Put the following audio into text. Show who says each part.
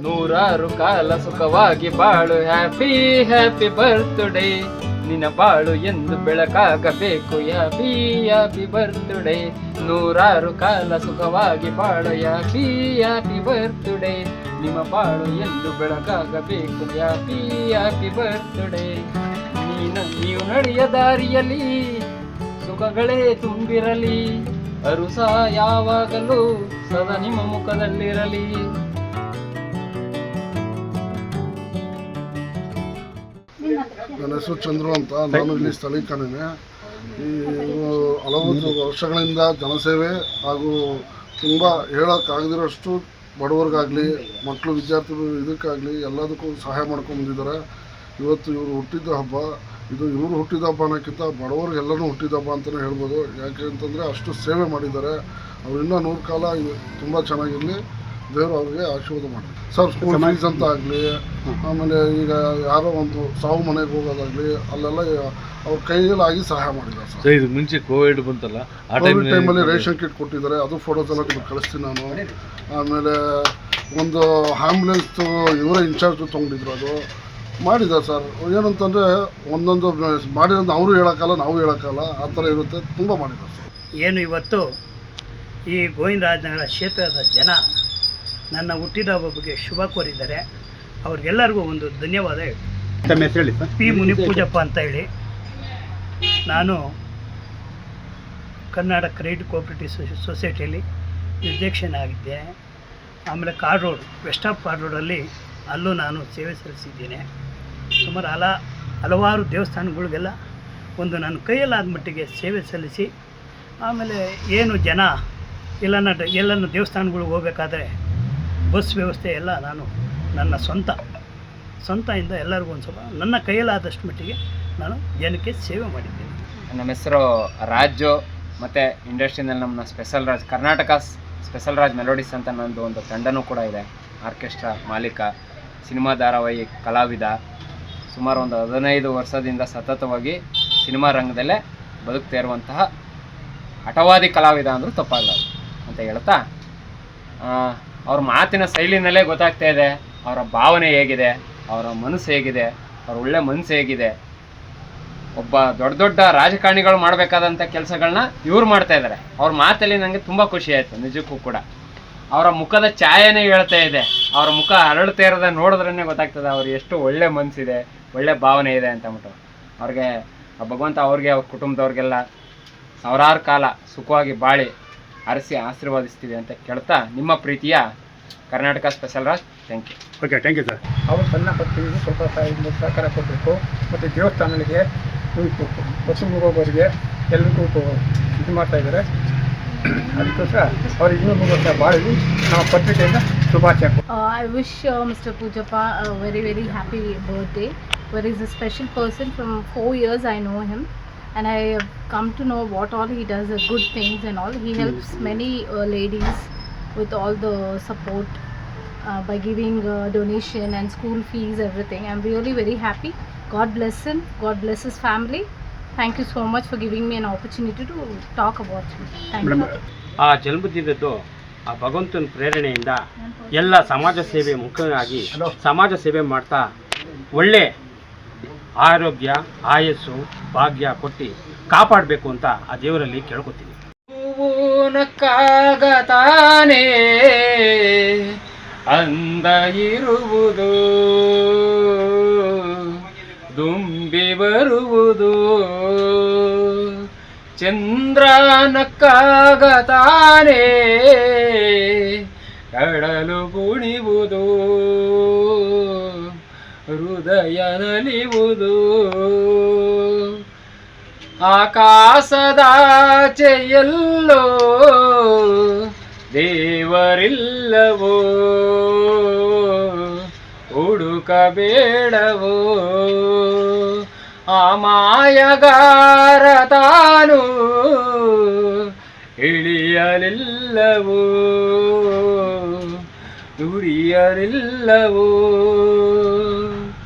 Speaker 1: ನೂರಾರು ಕಾಲ ಸುಖವಾಗಿ ಬಾಳು. ಹ್ಯಾಪಿ ಹ್ಯಾಪಿ ಬರ್ತ್ಡೇ ನಿನ್ನ ಬಾಳು ಎಂದು ಬೆಳಕಾಗಬೇಕು. ಹ್ಯಾಪಿ ಹ್ಯಾಪಿ ಬರ್ತ್ಡೇ ನೂರಾರು ಕಾಲ ಸುಖವಾಗಿ ಬಾಳು. ಹ್ಯಾಪಿ ಹ್ಯಾಪಿ ಬರ್ತ್ಡೇ ನಿಮ್ಮ ಬಾಳು ಎಂದು ಬೆಳಕಾಗಬೇಕು. ಹ್ಯಾಪಿ ಹ್ಯಾಪಿ ಬರ್ತ್ಡೇ ನೀನು ನೀವು ನಡೆಯ ದಾರಿಯಲ್ಲಿ ಸುಖಗಳೇ ತುಂಬಿರಲಿ. ಅರುಸ ಯಾವಾಗಲೂ ಸದಾ ನಿಮ್ಮ ಮುಖದಲ್ಲಿರಲಿ.
Speaker 2: ನನ್ನ ಹೆಸರು ಚಂದ್ರು ಅಂತ ನಾನು ಇಲ್ಲಿ ಸ್ಥಳೀಕರಣ ಈ ಹಲವು ವರ್ಷಗಳಿಂದ ಜನಸೇವೆ ಹಾಗೂ ತುಂಬ ಹೇಳೋಕ್ಕಾಗದಿರೋಷ್ಟು ಬಡವರಿಗಾಗಲಿ ಮಕ್ಕಳು ವಿದ್ಯಾರ್ಥಿಗಳು ಇದಕ್ಕಾಗಲಿ ಎಲ್ಲದಕ್ಕೂ ಸಹಾಯ ಮಾಡ್ಕೊಂಬಂದಿದ್ದಾರೆ ಇವತ್ತು ಇವರು ಹುಟ್ಟಿದ ಹಬ್ಬ. ಇದು ಇವರು ಹುಟ್ಟಿದ ಹಬ್ಬ ಅನ್ನೋಕ್ಕಿಂತ ಬಡವರಿಗೆಲ್ಲರೂ ಹುಟ್ಟಿದ ಹಬ್ಬ ಅಂತಲೇ ಹೇಳ್ಬೋದು. ಯಾಕೆ ಅಂತಂದರೆ ಅಷ್ಟು ಸೇವೆ ಮಾಡಿದ್ದಾರೆ. ಅವರು ಇನ್ನೂ ನೂರು ಕಾಲ ತುಂಬ ಚೆನ್ನಾಗಿರಲಿ. ದೇವರು ಅವ್ರಿಗೆ ಆಶೀರ್ವಾದ ಮಾಡಿ ಸರ್ ಸ್ಕೂಲ್ ಫೀಸ್ ಅಂತ ಆಗಲಿ ಆಮೇಲೆ ಈಗ ಯಾರೋ ಒಂದು ಸಾವು ಮನೆಗೆ ಹೋಗೋದಾಗಲಿ ಅಲ್ಲೆಲ್ಲ ಅವ್ರ ಕೈಯಲ್ಲಾಗಿ ಸಹಾಯ ಮಾಡಿದ್ದಾರೆ ಸರ್.
Speaker 3: ಇದು ಮುಂಚೆ ಕೋವಿಡ್ ಬಂತಲ್ಲ ಆ
Speaker 2: ಕೋವಿಡ್ ಟೈಮಲ್ಲಿ
Speaker 3: ಟೈಮಲ್ಲಿ
Speaker 2: ರೇಷನ್ ಕಿಟ್ ಕೊಟ್ಟಿದ್ದಾರೆ ಅದು ಫೋಟೋಸ್ ಎಲ್ಲ ನಿಮಗೆ ಕಳಿಸ್ತೀನಿ ನಾನು. ಆಮೇಲೆ ಒಂದು ಆ್ಯಂಬುಲೆನ್ಸ್ ಇವರೇ ಇನ್ಚಾರ್ಜ್ ತೊಗೊಂಡಿದ್ರು ಅದು. ಮಾಡಿದ್ದಾರೆ ಸರ್. ಏನಂತಂದರೆ ಒಂದೊಂದು ಮಾಡಿದಂತ ಅವರು ಹೇಳೋಕ್ಕಲ್ಲ ನಾವು ಹೇಳೋಕ್ಕಲ್ಲ ಆ ಥರ ಇರುತ್ತೆ ತುಂಬ ಮಾಡಿದ್ದಾರೆ ಸರ್.
Speaker 4: ಏನು ಇವತ್ತು ಈ ಗೋವಿಂದರಾಜನಗರ ಕ್ಷೇತ್ರದ ಜನ ನನ್ನ ಹುಟ್ಟಿದ ಹಬ್ಬಕ್ಕೆ ಶುಭ ಕೋರಿದ್ದಾರೆ. ಅವ್ರಿಗೆಲ್ಲರಿಗೂ ಒಂದು ಧನ್ಯವಾದ ಹೇಳಿ.
Speaker 3: ತಮ್ಮ ಹೆಸರು ಹೇಳಿ ಸರ್.
Speaker 4: ಪಿ ಮುನಿಪೂಜಪ್ಪ ಅಂತ ಹೇಳಿ. ನಾನು ಕರ್ನಾಟಕ ಕ್ರೆಡಿಟ್ ಕೋಆಪರೇಟಿವ್ ಸೊಸೈ- ಸೊಸೈಟಿಯಲ್ಲಿ ನಿರ್ದೇಶನಾಗಿದ್ದೆ. ಆಮೇಲೆ car road west of car ರೋಡಲ್ಲಿ ಅಲ್ಲೂ ನಾನು ಸೇವೆ ಸಲ್ಲಿಸಿದ್ದೇನೆ. ಸುಮಾರು ಹಲ ಹಲವಾರು ದೇವಸ್ಥಾನಗಳಿಗೆಲ್ಲ ಒಂದು ನನ್ನ ಕೈಯಲ್ಲಾದ ಮಟ್ಟಿಗೆ ಸೇವೆ ಸಲ್ಲಿಸಿ ಆಮೇಲೆ ಏನು ಜನ ಎಲ್ಲನ ಎಲ್ಲನ ದೇವಸ್ಥಾನಗಳಿಗೆ ಹೋಗ್ಬೇಕಾದ್ರೆ ಬಸ್ ವ್ಯವಸ್ಥೆ ಎಲ್ಲ ನಾನು ನನ್ನ ಸ್ವಂತ ಸ್ವಂತದಿಂದ ಎಲ್ಲರಿಗೂ ಒಂದು ಸ್ವಲ್ಪ ನನ್ನ ಕೈಯಲ್ಲಾದಷ್ಟು ಮಟ್ಟಿಗೆ ನಾನು ಜನಕ್ಕೆ ಸೇವೆ ಮಾಡಿದ್ದೇನೆ.
Speaker 1: ನಮ್ಮ ಹೆಸರು ರಾಜು, ಮತ್ತು ಇಂಡಸ್ಟ್ರಿನಲ್ಲಿ ನಮ್ಮ special Raj, Karnataka special Raj melodies ಅಂತ ನನ್ನದು ಒಂದು ತಂಡನೂ ಕೂಡ ಇದೆ. ಆರ್ಕೆಸ್ಟ್ರಾ ಮಾಲೀಕ, ಸಿನಿಮಾ ಧಾರಾವಾಹಿ ಕಲಾವಿದ, ಸುಮಾರು ಒಂದು ಹದಿನೈದು ವರ್ಷದಿಂದ ಸತತವಾಗಿ ಸಿನಿಮಾ ರಂಗದಲ್ಲೇ ಬದುಕ್ತಾ ಇರುವಂತಹ ಹಠವಾದಿ ಕಲಾವಿದ ಅಂದರೂ ತಪ್ಪಾಗಲ್ಲ ಅಂತ ಹೇಳ್ತಾ ಅವ್ರ ಮಾತಿನ ಶೈಲಿನಲ್ಲೇ ಗೊತ್ತಾಗ್ತಾ ಇದೆ. ಅವರ ಭಾವನೆ ಹೇಗಿದೆ, ಅವರ ಮನಸ್ಸು ಹೇಗಿದೆ, ಅವ್ರ ಒಳ್ಳೆ ಮನಸ್ಸು ಹೇಗಿದೆ. ಒಬ್ಬ ದೊಡ್ಡ ದೊಡ್ಡ ರಾಜಕಾರಣಿಗಳು ಮಾಡಬೇಕಾದಂಥ ಕೆಲಸಗಳನ್ನ ಇವ್ರು ಮಾಡ್ತಾ ಇದ್ದಾರೆ ಅವ್ರ ಮಾತಲ್ಲಿ ನನಗೆ ತುಂಬ ಖುಷಿ ಆಯಿತು, ನಿಜಕ್ಕೂ ಕೂಡ. ಅವರ ಮುಖದ ಛಾಯೆನೇ ಹೇಳ್ತಾ ಇದೆ. ಅವರ ಮುಖ ಅರಳ್ತಾ ಇರೋದ ನೋಡಿದ್ರೇ ಗೊತ್ತಾಗ್ತದೆ ಅವ್ರು ಎಷ್ಟು ಒಳ್ಳೆ ಮನಸ್ಸಿದೆ, ಒಳ್ಳೆ ಭಾವನೆ ಇದೆ ಅಂತ ಅಂದ್ಬಿಟ್ಟು. ಅವ್ರಿಗೆ, ಆ ಭಗವಂತ ಅವ್ರಿಗೆ, ಅವ್ರ ಕುಟುಂಬದವ್ರಿಗೆಲ್ಲ, ಸಾವಿರಾರು ಕಾಲ ಸುಖವಾಗಿ ಬಾಳಿ ಅರಸಿ ಆಶೀರ್ವಾದಿಸ್ತಿದೆ ಅಂತ ಕೇಳ್ತಾ ನಿಮ್ಮ ಪ್ರೀತಿಯ Karnataka special Raj thank you
Speaker 3: okay thank you sir
Speaker 5: ಅವರು ಸಣ್ಣ ಭಕ್ತಿಗೆ ಸ್ವಲ್ಪ ಸಹಕಾರ ಕೊಡಬೇಕು. ಮತ್ತು ದೇವಸ್ಥಾನಗಳಿಗೆ ಬಸ್ಸಿಗೆ ಹೋಗೋರಿಗೆ ಎಲ್ರಿಗೂ ಇದು ಮಾಡ್ತಾ ಇದ್ದಾರೆ. ಅದಕ್ಕೋಸ್ಕರ ಅವ್ರಿಗೆ ಇನ್ನೂ ವರ್ಷ ಬಾಳಲಿ ನಮ್ಮ ಪತ್ರಿಕೆಯಿಂದ ಶುಭಾಶಯ
Speaker 6: I wish mister Poojappa very very happy birthday where is a special person from four years I know him and I have come to know what all he does, uh, good things and all. He helps many uh, ladies with all the support uh, by giving uh, donation and school fees, everything. I'm really very happy. God bless him. God bless his family. Thank you so much for giving me an opportunity to talk about him. Thank you.
Speaker 7: ಆ ಜನ್ಮದಿನದ್ದು ಆ ಭಗವಂತನ ಪ್ರೇರಣೆಯಿಂದ ಎಲ್ಲ ಸಮಾಜ ಸೇವೆ ಮುಖ್ಯವಾಗಿ ಸಮಾಜ ಸೇವೆ ಮಾಡ್ತಾ ಒಳ್ಳೆ ಆರೋಗ್ಯ, ಆಯಸ್ಸು, ಭಾಗ್ಯ ಕೊಟ್ಟು ಕಾಪಾಡಬೇಕು ಅಂತ ಆ ದೇವರಲ್ಲಿ ಕೇಳ್ಕೊತೀನಿ.
Speaker 1: ತಾನೇ ಅಂದ ಇರುವುದು, ದುಂಬಿ ಬರುವುದು. ಚಂದ್ರನಕ್ಕಾಗತಾನೇ, ಕಡಲು ಕುಣಿವುದು. ಹೃದಯ ನಲಿವುದು ಆಕಾಶದ ಎಲ್ಲೋ ದೇವರಿಲ್ಲವೋ? ಹುಡುಕಬೇಡವೋ? ಆ ಮಾಯಗಾರ ತಾನು ಇಳಿಯಲಿಲ್ಲವೋ ದುಡಿಯಲಿಲ್ಲವೋ